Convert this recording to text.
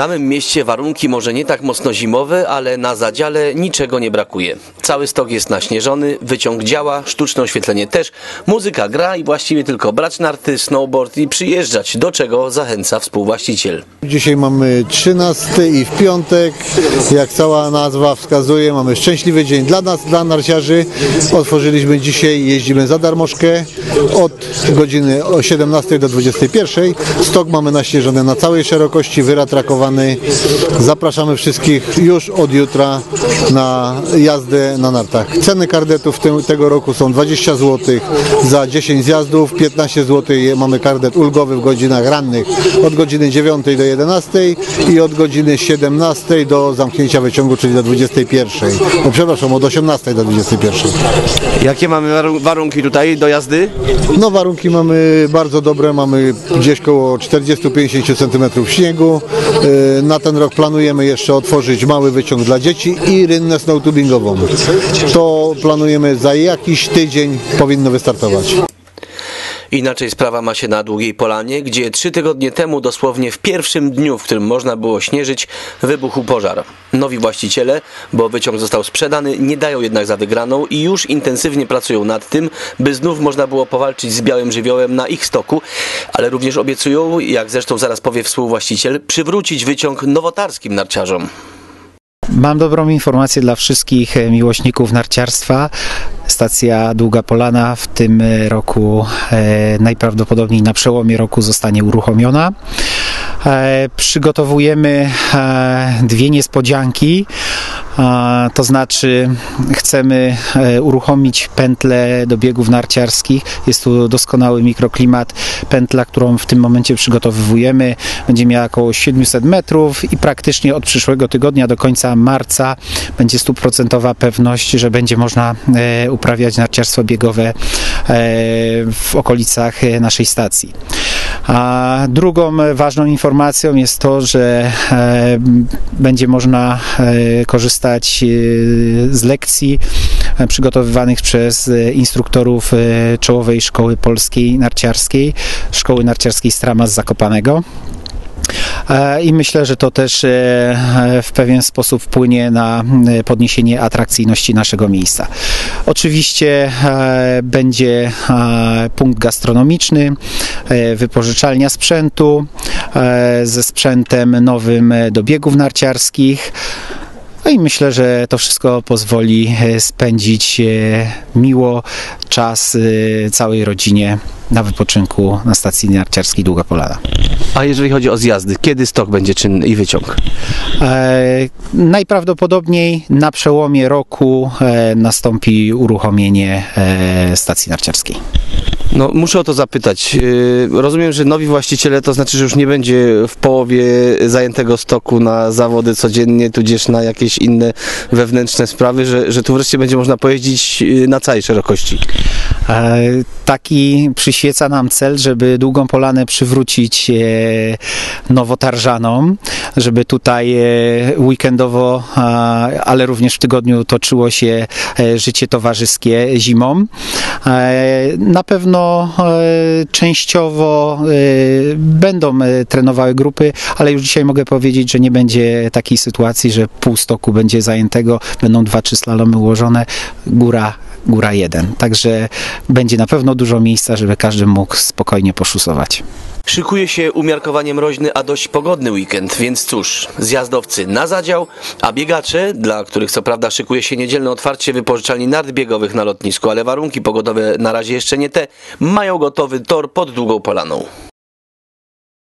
samym mieście warunki może nie tak mocno zimowe, ale na zadziale niczego nie brakuje. Cały stok jest naśnieżony, wyciąg działa, sztuczne oświetlenie też, muzyka gra i właściwie tylko brać narty, snowboard i przyjeżdżać, do czego zachęca współwłaściciel. Dzisiaj mamy 13 i w piątek, jak cała nazwa wskazuje, mamy szczęśliwy dzień dla nas, dla narciarzy. Otworzyliśmy dzisiaj, jeździmy za darmożkę od godziny o 17 do 21. Stok mamy naśnieżony na całej szerokości, wyratrakowany. Zapraszamy wszystkich już od jutra na jazdę na nartach. Ceny kardetów tym, tego roku są 20 zł za 10 zjazdów, 15 zł mamy kardet ulgowy w godzinach rannych od godziny 9 do 11 i od godziny 17 do zamknięcia wyciągu, czyli do 21. No, przepraszam, od 18 do 21. Jakie mamy warun- warunki tutaj do jazdy? No warunki mamy bardzo dobre, mamy gdzieś koło 40-50 cm śniegu. Yy, Na ten rok planujemy jeszcze otworzyć mały wyciąg dla dzieci i rynnę snowtubingową. To planujemy za jakiś tydzień powinno wystartować. Inaczej sprawa ma się na Długiej Polanie, gdzie trzy tygodnie temu, dosłownie w pierwszym dniu, w którym można było śnieżyć, wybuchł pożar. Nowi właściciele, bo wyciąg został sprzedany, nie dają jednak za wygraną i już intensywnie pracują nad tym, by znów można było powalczyć z białym żywiołem na ich stoku, ale również obiecują, jak zresztą zaraz powie współwłaściciel, przywrócić wyciąg nowotarskim narciarzom. Mam dobrą informację dla wszystkich e, miłośników narciarstwa. Stacja Długa Polana w tym e, roku e, najprawdopodobniej na przełomie roku zostanie uruchomiona. Przygotowujemy dwie niespodzianki. To znaczy chcemy e, uruchomić pętlę do biegów narciarskich. Jest tu doskonały mikroklimat. Pętla, którą w tym momencie przygotowujemy, będzie miała około 700 metrów i praktycznie od przyszłego tygodnia do końca marca będzie stuprocentowa pewność, że będzie można e, uprawiać narciarstwo biegowe e, w okolicach naszej stacji. A drugą e, ważną informacją jest to, że e, będzie można e, korzystać z lekcji przygotowywanych przez instruktorów czołowej szkoły polskiej narciarskiej, szkoły narciarskiej Strama z Zakopanego. E, I myślę, że to też e, e, w pewien sposób wpłynie na podniesienie atrakcyjności naszego miejsca. Oczywiście będzie punkt gastronomiczny, wypożyczalnia sprzętu ze sprzętem nowym do biegów narciarskich. No i myślę, że to wszystko pozwoli spędzić miło czas całej rodzinie na wypoczynku na stacji narciarskiej Długa Polana. A jeżeli chodzi o zjazdy, kiedy stok będzie czynny i wyciąg? E, najprawdopodobniej na przełomie roku e, nastąpi uruchomienie e, stacji narciarskiej. No, muszę o to zapytać. Yy, Rozumiem, że nowi właściciele to znaczy, że już nie będzie w połowie zajętego stoku na zawody codziennie, tudzież na jakieś inne wewnętrzne sprawy, że, że tu wreszcie będzie można pojeździć yy, na całej szerokości. E, Taki przyświeca nam cel, żeby Długą Polanę przywrócić e, nowotarżanom, żeby tutaj e, weekendowo, ale również w tygodniu toczyło się e, życie towarzyskie zimą. Na pewno częściowo będą trenowały grupy, ale już dzisiaj mogę powiedzieć, że nie będzie takiej sytuacji, że pół stoku będzie zajętego, będą dwa, trzy slalomy ułożone, góra góra 1. Także będzie na pewno dużo miejsca, żeby każdy mógł spokojnie poszusować. Szykuje się umiarkowanie mroźny, a dość pogodny weekend, więc cóż, zjazdowcy na zadział, a biegacze, dla których co prawda szykuje się niedzielne otwarcie wypożyczalni nart biegowych na lotnisku, ale warunki pogodowe na razie jeszcze nie te, mają gotowy tor pod Długą Polaną.